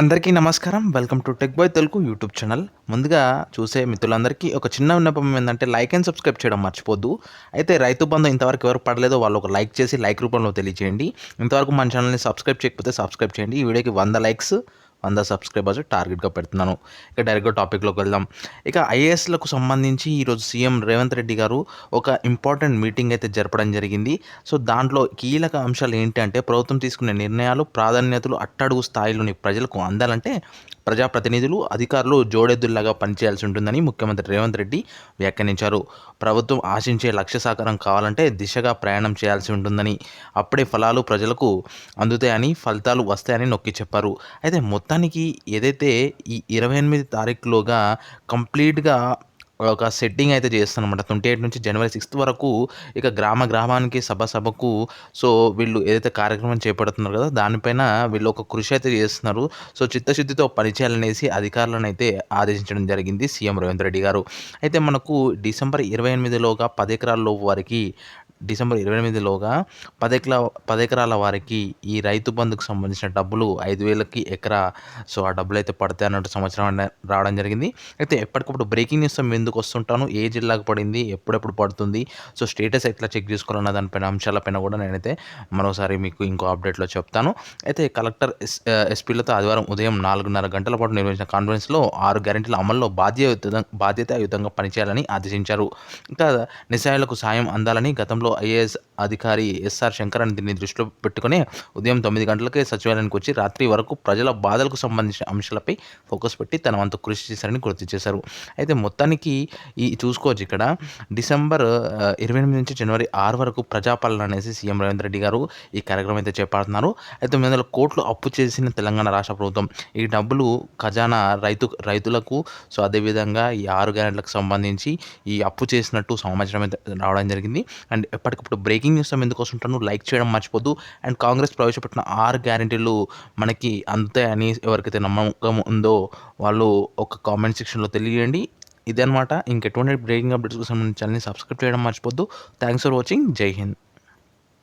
అందరికీ నమస్కారం. Welcome to tech boy Telugu YouTube channel. ముందుగా చూసే మిత్రులందరికీ ఒక చిన్న విన్నపం ఏంటంటే లైక్ అండ్ సబ్స్క్రైబ్ చేయడం మర్చిపోద్దు. అయితే రైతు బంధు ఇంతవరకు ఎవరు పడలేదో వాళ్ళు ఒక లైక్ చేసి లైక్ రూపంలో తెలియజేయండి. ఇంతవరకు మన ఛానల్ని సబ్స్క్రైబ్ చేయకపోతే సబ్స్క్రైబ్ చేయండి. ఈ వీడియోకి వంద లైక్స్ వంద సబ్స్క్రైబర్స్ టార్గెట్గా పెడుతున్నాను. ఇక డైరెక్ట్గా టాపిక్లోకి వెళ్దాం. ఇక ఐఏఎస్లకు సంబంధించి ఈరోజు సీఎం రేవంత్ రెడ్డి గారు ఒక ఇంపార్టెంట్ మీటింగ్ అయితే జరపడం జరిగింది. సో దాంట్లో కీలక అంశాలు ఏంటి అంటే ప్రభుత్వం తీసుకునే నిర్ణయాలు ప్రాధాన్యతలు అట్టడుగు స్థాయిలోని ప్రజలకు అందాలంటే ప్రజాప్రతినిధులు అధికారులు జోడెద్దుల్లాగా పనిచేయాల్సి ఉంటుందని ముఖ్యమంత్రి రేవంత్ రెడ్డి వ్యాఖ్యానించారు. ప్రభుత్వం ఆశించే లక్ష్య సాకారం కావాలంటే దిశగా ప్రయాణం చేయాల్సి ఉంటుందని అప్పుడే ఫలాలు ప్రజలకు అందుతాయని ఫలితాలు వస్తాయని నొక్కి చెప్పారు. అయితే మొత్తం మొత్తానికి ఏదైతే ఈ ఇరవై ఎనిమిది తారీఖులోగా కంప్లీట్గా ఒక సెట్టింగ్ అయితే చేస్తానమాట ట్వంటీ ఎయిట్ నుంచి జనవరి సిక్స్త్ వరకు ఇక గ్రామ గ్రామానికి సభ సభకు సో వీళ్ళు ఏదైతే కార్యక్రమం చేపడుతున్నారు కదా దానిపైన వీళ్ళు ఒక కృషి అయితే చేస్తున్నారు. సో చిత్తశుద్ధితో పనిచేయాలనేసి అధికారులను అయితే ఆదేశించడం జరిగింది సీఎం రేవంత్ రెడ్డి గారు. అయితే మనకు డిసెంబర్ ఇరవై ఎనిమిదిలోగా పది ఎకరాల్లో వారికి డిసెంబర్ ఇరవై ఎనిమిదిలోగా పది పదెకరాల వారికి ఈ రైతు బంధుకు సంబంధించిన డబ్బులు ఐదు వేలకి ఎకరా. సో ఆ డబ్బులు అయితే పడతాయి అన్నట్టు సంవత్సరం రావడం జరిగింది. అయితే ఎప్పటికప్పుడు బ్రేకింగ్ న్యూస్ ఎందుకు వస్తుంటాను. ఏ జిల్లాకు పడింది ఎప్పుడెప్పుడు పడుతుంది సో స్టేటస్ ఎట్లా చెక్ చేసుకోవాలన్న దానిపైన అంశాలపైన కూడా నేనైతే మరోసారి మీకు ఇంకో అప్డేట్లో చెప్తాను. అయితే కలెక్టర్ ఎస్ ఎస్పీలతో ఆదివారం ఉదయం నాలుగున్నర గంటల పాటు నిర్వహించిన కాన్ఫరెన్స్లో ఆరు గ్యారెంటీల అమల్లో బాధ్యత బాధ్యతాయుతంగా పనిచేయాలని ఆదేశించారు. ఇంకా నిస్సాయులకు సాయం అందాలని గతంలో ఐఏఎస్ అధికారి ఎస్ఆర్ శంకరన్ దీన్ని దృష్టిలో పెట్టుకుని ఉదయం తొమ్మిది గంటలకే సచివాలయానికి వచ్చి రాత్రి వరకు ప్రజల బాధలకు సంబంధించిన అంశాలపై ఫోకస్ పెట్టి తన వంతు కృషి చేశారని గుర్తు చేశారు. అయితే మొత్తానికి ఈ చూసుకోవచ్చు ఇక్కడ. డిసెంబర్ ఇరవై ఎనిమిది నుంచి జనవరి ఆరు వరకు ప్రజాపాలన అనేసి సీఎం రేవంత్ రెడ్డి గారు ఈ కార్యక్రమం అయితే చేపడుతున్నారు. అయితే తొమ్మిది వందల కోట్లు అప్పు చేసిన తెలంగాణ రాష్ట్ర ప్రభుత్వం ఈ డబ్బులు ఖజానా రైతు రైతులకు సో అదేవిధంగా ఈ ఆరు గ్యారెంట్లకు సంబంధించి ఈ అప్పు చేసినట్టు సమాచారం అయితే రావడం జరిగింది. అండ్ ఎప్పటికప్పుడు బ్రేకింగ్ న్యూస్ ఎందుకు వస్తుంటాను లైక్ చేయడం మర్చిపోద్దు అండ్ కాంగ్రెస్ ప్రవేశపెట్టిన ఆరు గ్యారెంటీలు మనకి అందుతాయని ఎవరికైతే నమ్మకం ఉందో వాళ్ళు ఒక కామెంట్ సెక్షన్లో తెలియజేయండి. ఇదనమాట ఇంకెటువంటి బ్రేకింగ్ అప్డేట్స్ కోసం ఛానల్ని సబ్స్క్రైబ్ చేయడం మర్చిపోద్దు. Thanks for watching. జై హింద్.